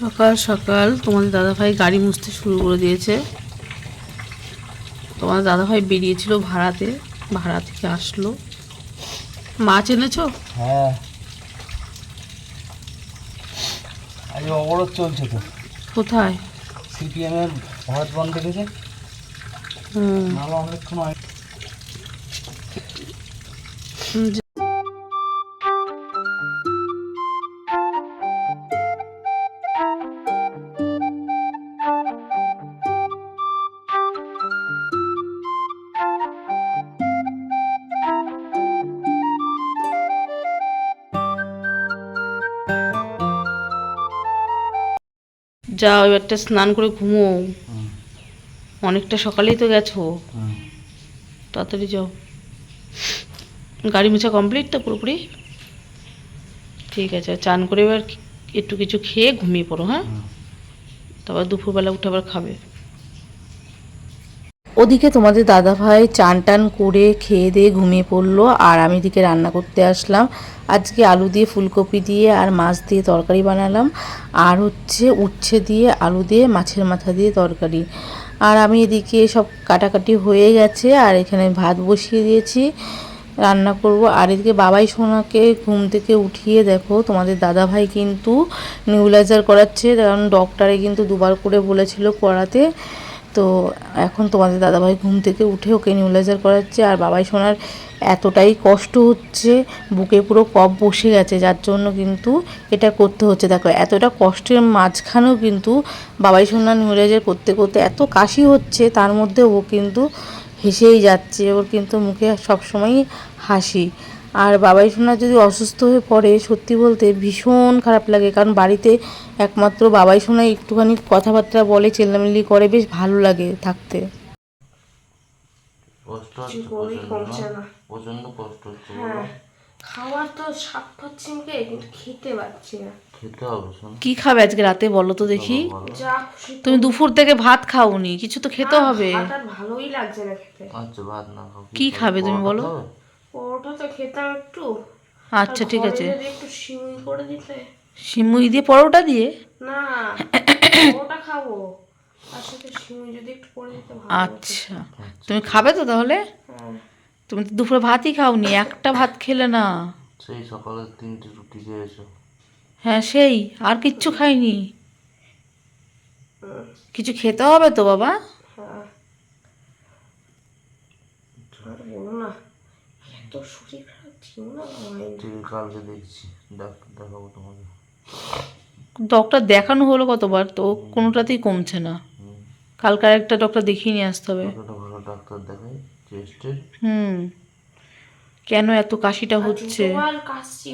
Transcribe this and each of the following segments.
সকাল সকাল তোমাদের দাদাভাই গাড়ি মুছতে শুরু করে দিয়েছে। তোমার দাদাভাই বেরিয়েছিল ভাড়াতে ভাড়া থেকে আসলো। মাছ এনেছো? হ্যাঁ। আজ অবরোধ চলছে তো। কোথায়? সিপিএম এর ভারত বন্ধ দেখেছে? হুম, নাহলে অনেকক্ষণ যাও একটা স্নান করে ঘুমো অনেকটা সকালেই তো গেছো। তাড়াতাড়ি যাও। গাড়ি মোছা কমপ্লিট তো পুরোপুরি? ঠিক আছে চান করে এবার একটু কিছু খেয়ে ঘুমিয়ে পড়ো হ্যাঁ? তারপর দুপুরবেলা উঠে আবার খাবে। ওদিকে তোমাদের দাদা ভাই চান টান করে খেয়ে দিয়ে ঘুমিয়ে পড়ল, আর আমি এদিকে রান্না করতে আসলাম। আজকে আলু দিয়ে ফুলকপি দিয়ে আর মাছ দিয়ে তরকারি বানালাম, আর হচ্ছে উচ্ছে দিয়ে আলু দিয়ে মাছের মাথা দিয়ে তরকারি। আর আমি এদিকে সব কাটাকাটি হয়ে গেছে, আর এখানে ভাত বসিয়ে দিয়েছি, রান্না করব। আর এদিকে বাবাই সোনাকে ঘুম থেকে উঠিয়ে দেখো, তোমাদের দাদা ভাই কিন্তু নিউলাইজার করাচ্ছে, কারণ ডক্টরে কিন্তু দুবার করে বলেছিল করাতে। তো এখন তোমাদের দাদাভাই ঘুম থেকে উঠে ওকে নিউলাইজার করাচ্ছে আর বাবাই সোনার এতটাই কষ্ট হচ্ছে, বুকে পুরো কপ বসে গেছে, যার জন্য কিন্তু এটা করতে হচ্ছে। দেখো, এতটা কষ্টের মাঝখানেও কিন্তু বাবাই সোনার নিউলাইজার করতে করতে এত কাশি হচ্ছে, তার মধ্যে ও কিন্তু হেসেই যাচ্ছে। ওর কিন্তু মুখে সবসময়ই হাসি। আর বাবাই সোনা যদি অসুস্থ হয়ে পড়ে সত্যি বলতে ভীষণ খারাপ লাগে। কারণ বাড়িতে একমাত্র বাবাই সোনা একটুখানি কথাবার্তা বলে চেল্লামিল্লি করে বেশ ভালো লাগে থাকতে। কষ্ট হচ্ছে হ্যাঁ খাওয়ার তো স্বাদ পাচ্ছি কিন্তু খেতে পারছি না। খেতে হবে শোন। কি খাবে আজকে রাতে বলো তো দেখি? তুমি দুপুর থেকে ভাত খাওনি কিছু তো খেতে হবে। ভাত ভালোই লাগছে না খেতে। আচ্ছা ভাত না কি খাবে? তুমি বলো? পরোটা তো খেতাম একটু। আচ্ছা ঠিক আছে। একটু সিমুই করে দিতে। সিমুই দিয়ে পরোটা দিয়ে? না পরোটা খাব। তার সাথে সিমুই যদি একটু করে দিতে ভালো আচ্ছা। তুমি খাবে তো তাহলে? হ্যাঁ। তুমি তো দুপুরে ভাতই খাওনি একটা ভাত খেলে না। সেই সকালে তিনটে রুটি খেয়েছো। হ্যাঁ সেই আর কিচ্ছু খাইনি। কিছু খেতে হবে তো বাবা? হ্যাঁ। আর বলো না। এত শরীর খারাপ ছিল না? ঠিক কালকে দেখছি ডাক্তার দেখাবো তোমাকে। ডক্টর দেখানো হলো কতবার তো কোনোটাতেই কমছে না। কালকে একটা ডক্টর দেখিয়ে নিয়ে আসতে হবে। ভালো ডাক্তার দেখাই চেস্টের হুম। কেন এত কাশিটা হচ্ছে? দুবার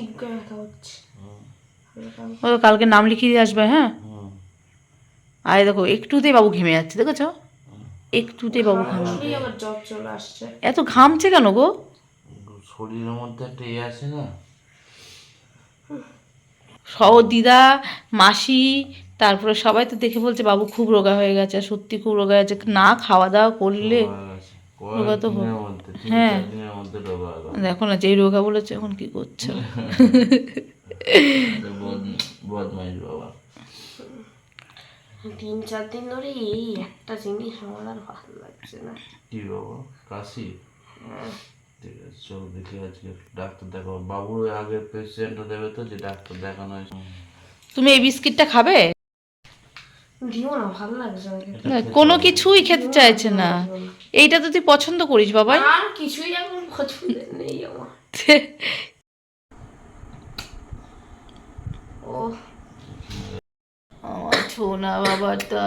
বুকে ব্যথা হচ্ছে। ও কালকে নাম লিখিয়ে দিয়ে আসবে হ্যাঁ? আর দেখো একটুতেই বাবু ঘেমে যাচ্ছে দেখেছ? একটুতেই বাবু ঘামে। এত ঘামছে কেন গো? শরীরের মধ্যে একটা ইয়ে আছে না? সহ দিদা মাসি তারপরে সবাই তো দেখে বলছে বাবু খুব রোগা হয়ে গেছে সত্যি খুব রোগা হয়ে গেছে না খাওয়া দাওয়া করলে রোগা তো হ্যাঁ। দেখো না যেই রোগা বলেছে এখন কি করছে। তিন চার দিন ধরে এই একটা জিনিস আমার আর ভালো লাগছে না। কি বাবা? কাশি? ঠিক আছে চল দেখি আজকে ডাক্তার দেখাবো। বাবুর আগে পেশেন্টটা দেবে তো যে ডাক্তার দেখানো হয়েছে। তুমি এই বিস্কিটটা খাবে? দিও না ভালো লাগছে না কোনো কিছুই খেতে চাইছে না। এইটা তো তুই পছন্দ করিস বাবাই। আর কিছুই এখন পছন্দের নেই আমার। ও আমার সোনা বাবাটা।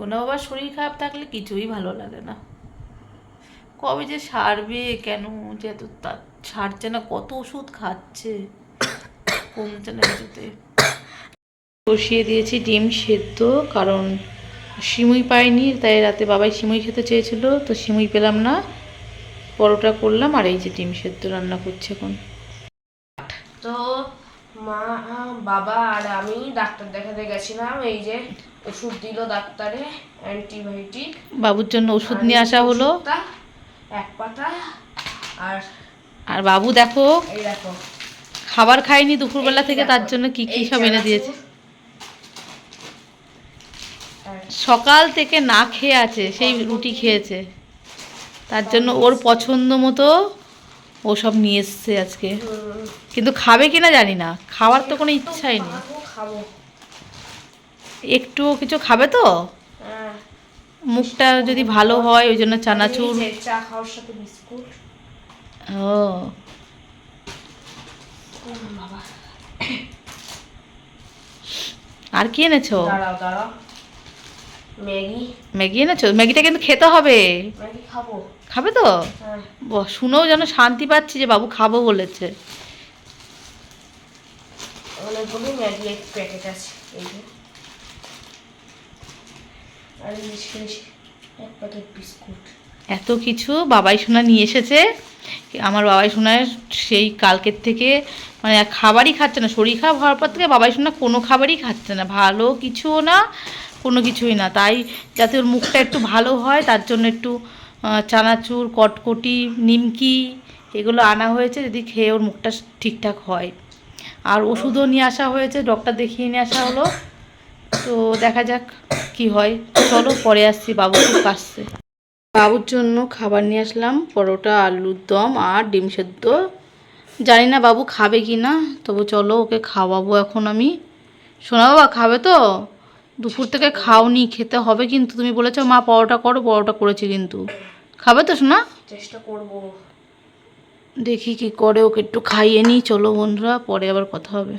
সোনা বাবার শরীর খারাপ থাকলে কিছুই ভালো লাগে না। কবে যে সারবে, কেন যে এত ছাড়ছে না, কত ওষুধ খাচ্ছে কমছে না কিছুতে। বসিয়ে দিয়েছি ডিম সেদ্ধ, কারণ সিমুই পাইনি, তাই রাতে বাবাই সিমুই খেতে চেয়েছিল, তো সিমুই পেলাম না। পরোটা করলাম, আর এই যে ডিম সেদ্ধ রান্না করছে এখন। মা বাবা আর আমি ডাক্তার দেখাতে গেছিলাম এই যে ওষুধ দিল ডাক্তারে অ্যান্টিবায়োটিক। বাবুর জন্য ওষুধ নিয়ে আসা হলো। এক পাতা আর আর বাবু দেখো এই দেখো। খাবার খায়নি দুপুরবেলা থেকে তার জন্য কি কি সব এনে দিয়েছে। সকাল থেকে না খেয়ে আছে সেই রুটি খেয়েছে। তার জন্য ওর পছন্দ মতো ও সব নিয়ে এসছে আজকে। কিন্তু খাবে কিনা জানি না। খাওয়ার তো কোনো ইচ্ছাই নেই। একটু কিছু খাবে তো? হ্যাঁ। মুখটা যদি ভালো হয় ওই জন্য চানাচুর। ও। আর কি এনেছো? দাঁড়াও দাঁড়াও। ম্যাগি। ম্যাগি এনেছো? ম্যাগিটা কিন্তু খেতে হবে। খাবে। তো? হ্যাঁ। শুনেও যেন শান্তি পাচ্ছি যে বাবু খাব বলেছে। অনেকগুলো ম্যাগি এক প্যাকেট আছে এই যে। আর এই যে শেষ এক প্যাকেট বিস্কুট। এত কিছু বাবাই সোনা নিয়ে এসেছে। আমার বাবাই সোনার সেই কালকের থেকে মানে খাবারই খাচ্ছে না। শরীর খারাপ হওয়ার পর থেকে বাবাই সোনা কোনো খাবারই খাচ্ছে না। ভালো কিছুও না কোনো কিছুই না। তাই যাতে ওর মুখটা একটু ভালো হয়, তার জন্য একটু চানাচুর, কটকটি, নিমকি এগুলো আনা হয়েছে যদি খেয়ে ওর মুখটা ঠিকঠাক হয়। আর ওষুধও নিয়ে আসা হয়েছে, ডক্টর দেখিয়ে নিয়ে আসা হলো। তো দেখা যাক কি হয়। চলো পরে আসছি, বাবু খুব কাশছে। বাবুর জন্য খাবার নিয়ে আসলাম, পরোটা, আলুর দম আর ডিম সেদ্ধ। জানি না বাবু খাবে কি না, তবু চলো ওকে খাওয়াবো এখন আমি। শোনা বাবা, খাবে তো? দুপুর থেকে খাওনি খেতে হবে কিন্তু। তুমি বলেছ মা পরোটা করো পরোটা করেছি কিন্তু। খাবে তো শোনা চেষ্টা করব। দেখি কি করে ওকে একটু খাইয়ে নিই। চলো বন্ধুরা পরে আবার কথা হবে।